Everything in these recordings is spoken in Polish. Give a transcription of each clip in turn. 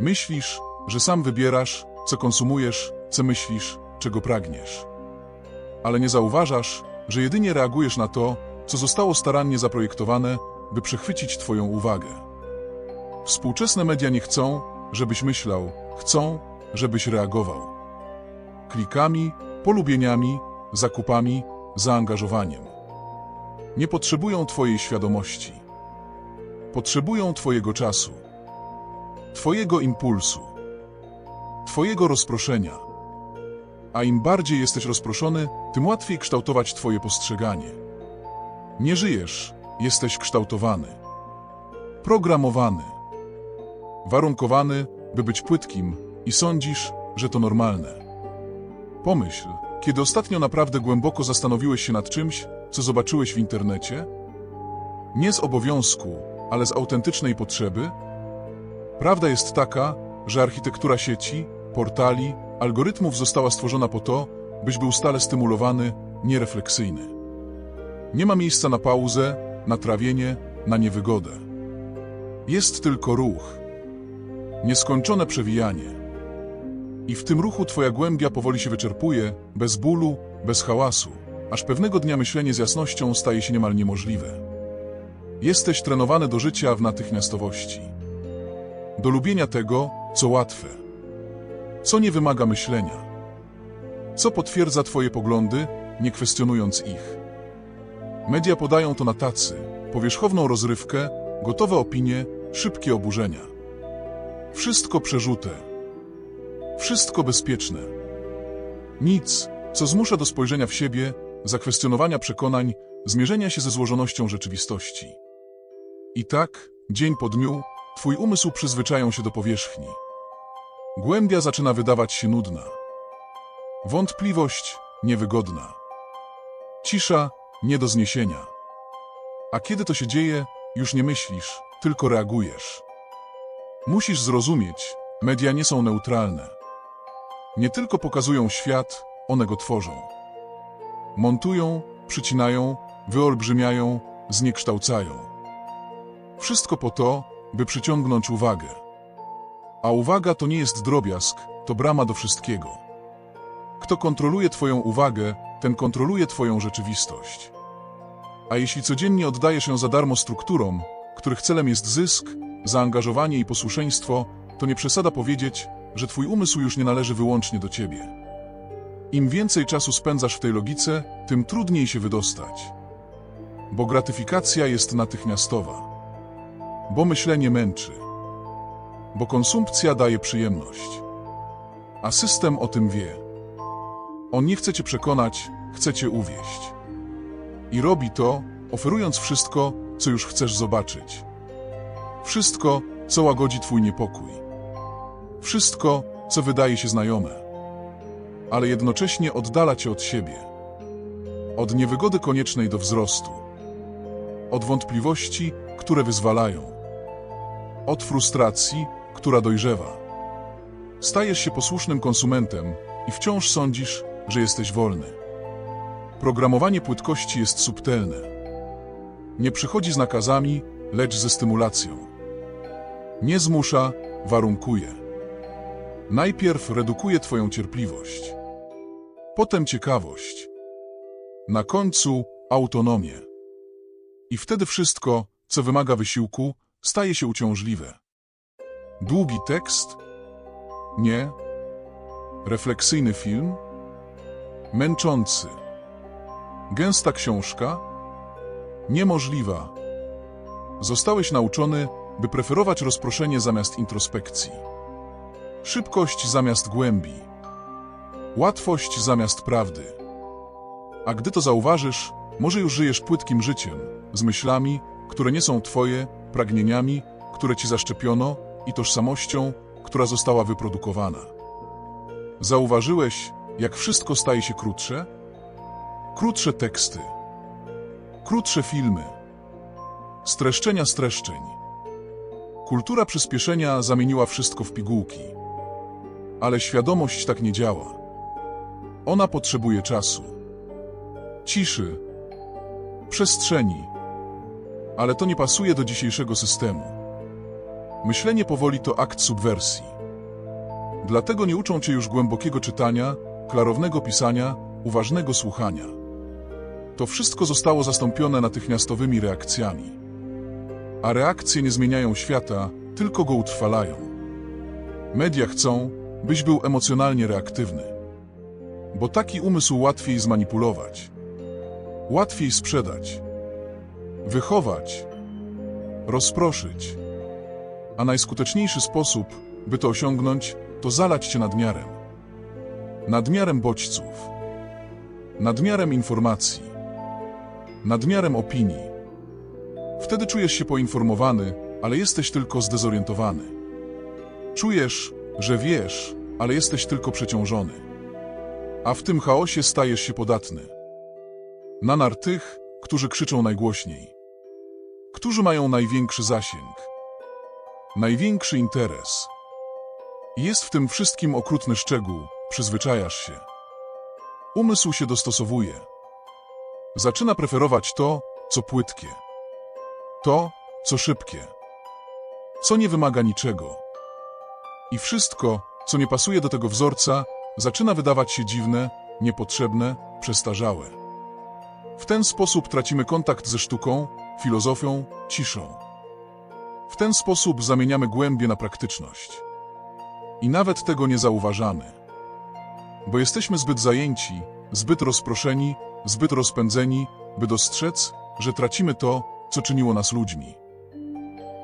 Myślisz, że sam wybierasz, co konsumujesz, co myślisz, czego pragniesz. Ale nie zauważasz, że jedynie reagujesz na to, co zostało starannie zaprojektowane, by przechwycić Twoją uwagę. Współczesne media nie chcą, żebyś myślał, chcą, żebyś reagował. Klikami, polubieniami, zakupami, zaangażowaniem. Nie potrzebują Twojej świadomości. Potrzebują Twojego czasu, Twojego impulsu, Twojego rozproszenia. A im bardziej jesteś rozproszony, tym łatwiej kształtować Twoje postrzeganie. Nie żyjesz, jesteś kształtowany. Programowany. Warunkowany, by być płytkim i sądzisz, że to normalne. Pomyśl, kiedy ostatnio naprawdę głęboko zastanowiłeś się nad czymś, co zobaczyłeś w internecie? Nie z obowiązku, ale z autentycznej potrzeby? Prawda jest taka, że architektura sieci, portali, algorytmów została stworzona po to, byś był stale stymulowany, nierefleksyjny. Nie ma miejsca na pauzę, na trawienie, na niewygodę. Jest tylko ruch. Nieskończone przewijanie. I w tym ruchu twoja głębia powoli się wyczerpuje, bez bólu, bez hałasu, aż pewnego dnia myślenie z jasnością staje się niemal niemożliwe. Jesteś trenowany do życia w natychmiastowości. Do lubienia tego, co łatwe. Co nie wymaga myślenia. Co potwierdza twoje poglądy, nie kwestionując ich. Media podają to na tacy, powierzchowną rozrywkę, gotowe opinie, szybkie oburzenia. Wszystko przerzute. Wszystko bezpieczne. Nic, co zmusza do spojrzenia w siebie, zakwestionowania przekonań, zmierzenia się ze złożonością rzeczywistości. I tak, dzień po dniu, twój umysł przyzwyczają się do powierzchni. Głębia zaczyna wydawać się nudna. Wątpliwość niewygodna. Cisza nie do zniesienia. A kiedy to się dzieje, już nie myślisz, tylko reagujesz. Musisz zrozumieć, media nie są neutralne. Nie tylko pokazują świat, one go tworzą. Montują, przycinają, wyolbrzymiają, zniekształcają. Wszystko po to, by przyciągnąć uwagę. A uwaga to nie jest drobiazg, to brama do wszystkiego. Kto kontroluje Twoją uwagę, ten kontroluje Twoją rzeczywistość. A jeśli codziennie oddajesz ją za darmo strukturom, których celem jest zysk, zaangażowanie i posłuszeństwo, to nie przesada powiedzieć, że Twój umysł już nie należy wyłącznie do Ciebie. Im więcej czasu spędzasz w tej logice, tym trudniej się wydostać. Bo gratyfikacja jest natychmiastowa. Bo myślenie męczy. Bo konsumpcja daje przyjemność. A system o tym wie. On nie chce cię przekonać, chce cię uwieść. I robi to, oferując wszystko, co już chcesz zobaczyć. Wszystko, co łagodzi twój niepokój. Wszystko, co wydaje się znajome. Ale jednocześnie oddala cię od siebie. Od niewygody koniecznej do wzrostu. Od wątpliwości, które wyzwalają. Od frustracji, która dojrzewa. Stajesz się posłusznym konsumentem i wciąż sądzisz, że jesteś wolny. Programowanie płytkości jest subtelne. Nie przychodzi z nakazami, lecz ze stymulacją. Nie zmusza, warunkuje. Najpierw redukuje Twoją cierpliwość, potem ciekawość, na końcu autonomię. I wtedy wszystko, co wymaga wysiłku, staje się uciążliwe. Długi tekst? Nie. Refleksyjny film? Męczący. Gęsta książka? Niemożliwa. Zostałeś nauczony, by preferować rozproszenie zamiast introspekcji. Szybkość zamiast głębi. Łatwość zamiast prawdy. A gdy to zauważysz, może już żyjesz płytkim życiem, z myślami, które nie są twoje, pragnieniami, które ci zaszczepiono i tożsamością, która została wyprodukowana. Zauważyłeś, jak wszystko staje się krótsze? Krótsze teksty, krótsze filmy, streszczenia streszczeń. Kultura przyspieszenia zamieniła wszystko w pigułki. Ale świadomość tak nie działa. Ona potrzebuje czasu, ciszy, przestrzeni. Ale to nie pasuje do dzisiejszego systemu. Myślenie powoli to akt subwersji. Dlatego nie uczą cię już głębokiego czytania, klarownego pisania, uważnego słuchania. To wszystko zostało zastąpione natychmiastowymi reakcjami. A reakcje nie zmieniają świata, tylko go utrwalają. Media chcą, byś był emocjonalnie reaktywny. Bo taki umysł łatwiej zmanipulować, łatwiej sprzedać, wychować, rozproszyć. A najskuteczniejszy sposób, by to osiągnąć, to zalać cię nadmiarem. Nadmiarem bodźców, nadmiarem informacji, nadmiarem opinii. Wtedy czujesz się poinformowany, ale jesteś tylko zdezorientowany. Czujesz, że wiesz, ale jesteś tylko przeciążony. A w tym chaosie stajesz się podatny. Na nar tych, którzy krzyczą najgłośniej. Którzy mają największy zasięg. Największy interes. Jest w tym wszystkim okrutny szczegół, przyzwyczajasz się. Umysł się dostosowuje. Zaczyna preferować to, co płytkie. To, co szybkie. Co nie wymaga niczego. I wszystko, co nie pasuje do tego wzorca, zaczyna wydawać się dziwne, niepotrzebne, przestarzałe. W ten sposób tracimy kontakt ze sztuką, filozofią, ciszą. W ten sposób zamieniamy głębie na praktyczność. I nawet tego nie zauważamy. Bo jesteśmy zbyt zajęci, zbyt rozproszeni, zbyt rozpędzeni, by dostrzec, że tracimy to, co czyniło nas ludźmi.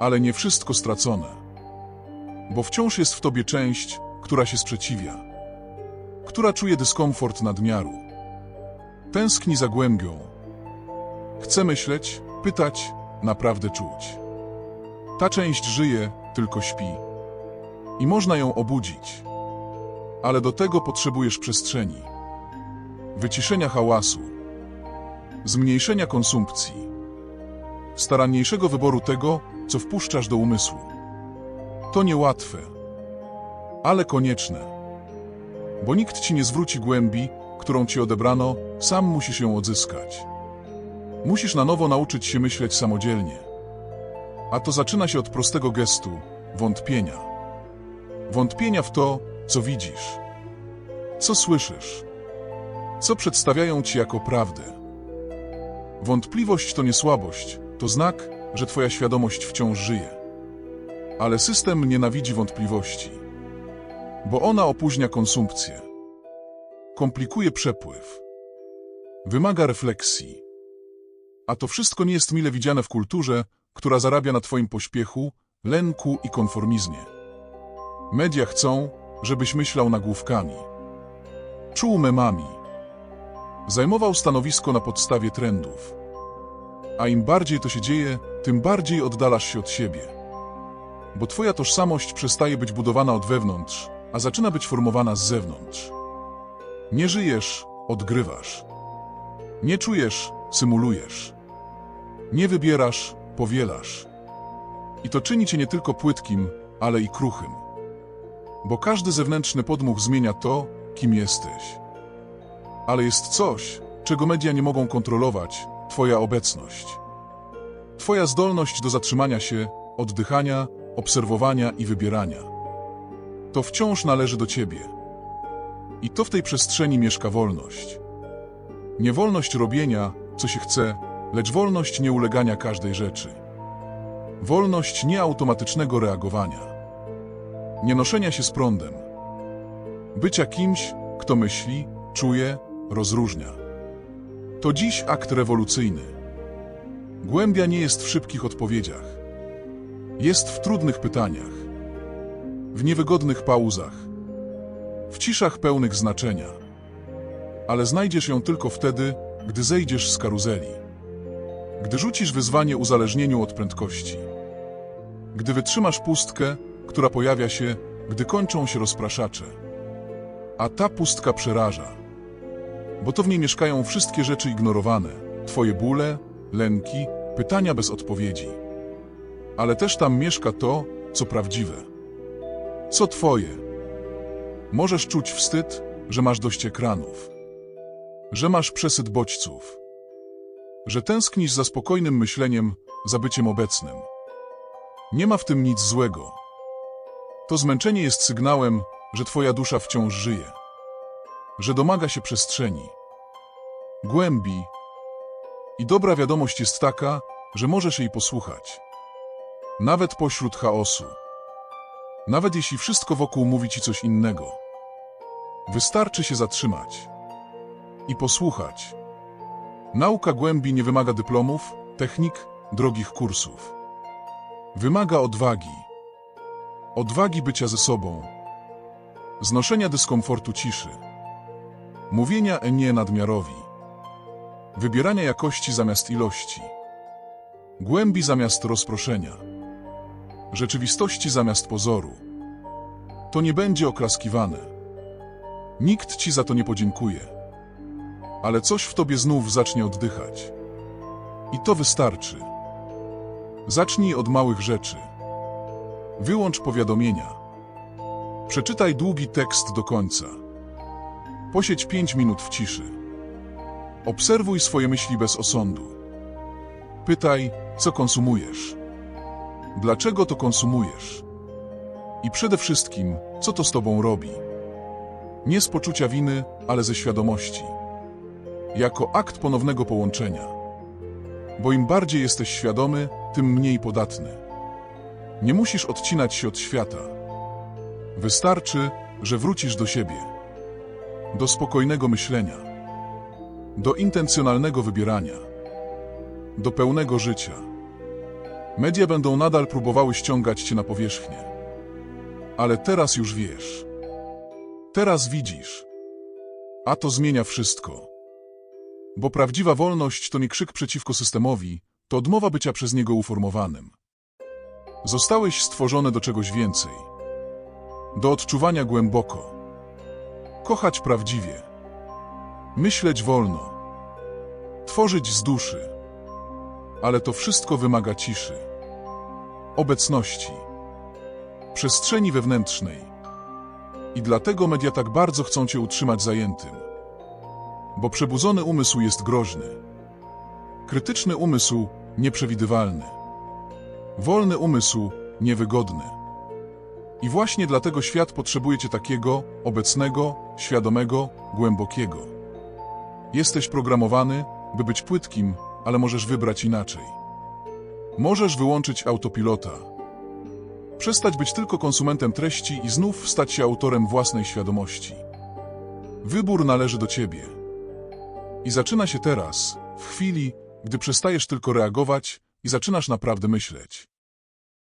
Ale nie wszystko stracone. Bo wciąż jest w tobie część, która się sprzeciwia. Która czuje dyskomfort nadmiaru. Tęskni za głębią. Chce myśleć, pytać, naprawdę czuć. Ta część żyje, tylko śpi. I można ją obudzić. Ale do tego potrzebujesz przestrzeni. Wyciszenia hałasu. Zmniejszenia konsumpcji. Staranniejszego wyboru tego, co wpuszczasz do umysłu. To niełatwe, ale konieczne. Bo nikt ci nie zwróci głębi, którą ci odebrano, sam musisz ją odzyskać. Musisz na nowo nauczyć się myśleć samodzielnie. A to zaczyna się od prostego gestu wątpienia. Wątpienia w to, co widzisz, co słyszysz, co przedstawiają ci jako prawdę. Wątpliwość to nie słabość, to znak, że twoja świadomość wciąż żyje. Ale system nienawidzi wątpliwości, bo ona opóźnia konsumpcję, komplikuje przepływ, wymaga refleksji. A to wszystko nie jest mile widziane w kulturze, która zarabia na twoim pośpiechu, lęku i konformizmie. Media chcą, żebyś myślał nagłówkami. Czuł memami. Zajmował stanowisko na podstawie trendów. A im bardziej to się dzieje, tym bardziej oddalasz się od siebie. Bo twoja tożsamość przestaje być budowana od wewnątrz, a zaczyna być formowana z zewnątrz. Nie żyjesz, odgrywasz. Nie czujesz, symulujesz. Nie wybierasz, powielasz. I to czyni cię nie tylko płytkim, ale i kruchym. Bo każdy zewnętrzny podmuch zmienia to, kim jesteś. Ale jest coś, czego media nie mogą kontrolować Twoja obecność. Twoja zdolność do zatrzymania się, oddychania, obserwowania i wybierania. To wciąż należy do Ciebie. I to w tej przestrzeni mieszka wolność. Nie wolność robienia, co się chce, lecz wolność nieulegania każdej rzeczy. Wolność nieautomatycznego reagowania. Nie noszenia się z prądem. Bycia kimś, kto myśli, czuje, rozróżnia. To dziś akt rewolucyjny. Głębia nie jest w szybkich odpowiedziach. Jest w trudnych pytaniach. W niewygodnych pauzach. W ciszach pełnych znaczenia. Ale znajdziesz ją tylko wtedy, gdy zejdziesz z karuzeli. Gdy rzucisz wyzwanie uzależnieniu od prędkości. Gdy wytrzymasz pustkę, która pojawia się, gdy kończą się rozpraszacze. A ta pustka przeraża. Bo to w niej mieszkają wszystkie rzeczy ignorowane. Twoje bóle, lęki, pytania bez odpowiedzi. Ale też tam mieszka to, co prawdziwe. Co twoje. Możesz czuć wstyd, że masz dość ekranów. Że masz przesyt bodźców. Że tęsknisz za spokojnym myśleniem, za byciem obecnym. Nie ma w tym nic złego. To zmęczenie jest sygnałem, że twoja dusza wciąż żyje, że domaga się przestrzeni, głębi i dobra wiadomość jest taka, że możesz jej posłuchać. Nawet pośród chaosu. Nawet jeśli wszystko wokół mówi ci coś innego. Wystarczy się zatrzymać i posłuchać. Nauka głębi nie wymaga dyplomów, technik, drogich kursów. Wymaga odwagi. Odwagi bycia ze sobą. Znoszenia dyskomfortu ciszy. Mówienia nie nadmiarowi. Wybierania jakości zamiast ilości. Głębi zamiast rozproszenia. Rzeczywistości zamiast pozoru. To nie będzie oklaskiwane. Nikt ci za to nie podziękuje. Ale coś w tobie znów zacznie oddychać. I to wystarczy. Zacznij od małych rzeczy. Wyłącz powiadomienia. Przeczytaj długi tekst do końca. Posiedź pięć minut w ciszy. Obserwuj swoje myśli bez osądu. Pytaj, co konsumujesz. Dlaczego to konsumujesz? I przede wszystkim, co to z tobą robi? Nie z poczucia winy, ale ze świadomości. Jako akt ponownego połączenia. Bo im bardziej jesteś świadomy, tym mniej podatny. Nie musisz odcinać się od świata. Wystarczy, że wrócisz do siebie. Do spokojnego myślenia. Do intencjonalnego wybierania. Do pełnego życia. Media będą nadal próbowały ściągać cię na powierzchnię. Ale teraz już wiesz. Teraz widzisz. A to zmienia wszystko. Bo prawdziwa wolność to nie krzyk przeciwko systemowi, to odmowa bycia przez niego uformowanym. Zostałeś stworzony do czegoś więcej. Do odczuwania głęboko. Kochać prawdziwie. Myśleć wolno. Tworzyć z duszy. Ale to wszystko wymaga ciszy. Obecności. Przestrzeni wewnętrznej. I dlatego media tak bardzo chcą cię utrzymać zajętym. Bo przebudzony umysł jest groźny. Krytyczny umysł nieprzewidywalny. Wolny umysł niewygodny. I właśnie dlatego świat potrzebuje cię takiego, obecnego, świadomego, głębokiego. Jesteś programowany, by być płytkim, ale możesz wybrać inaczej. Możesz wyłączyć autopilota. Przestać być tylko konsumentem treści i znów stać się autorem własnej świadomości. Wybór należy do ciebie. I zaczyna się teraz, w chwili, gdy przestajesz tylko reagować i zaczynasz naprawdę myśleć.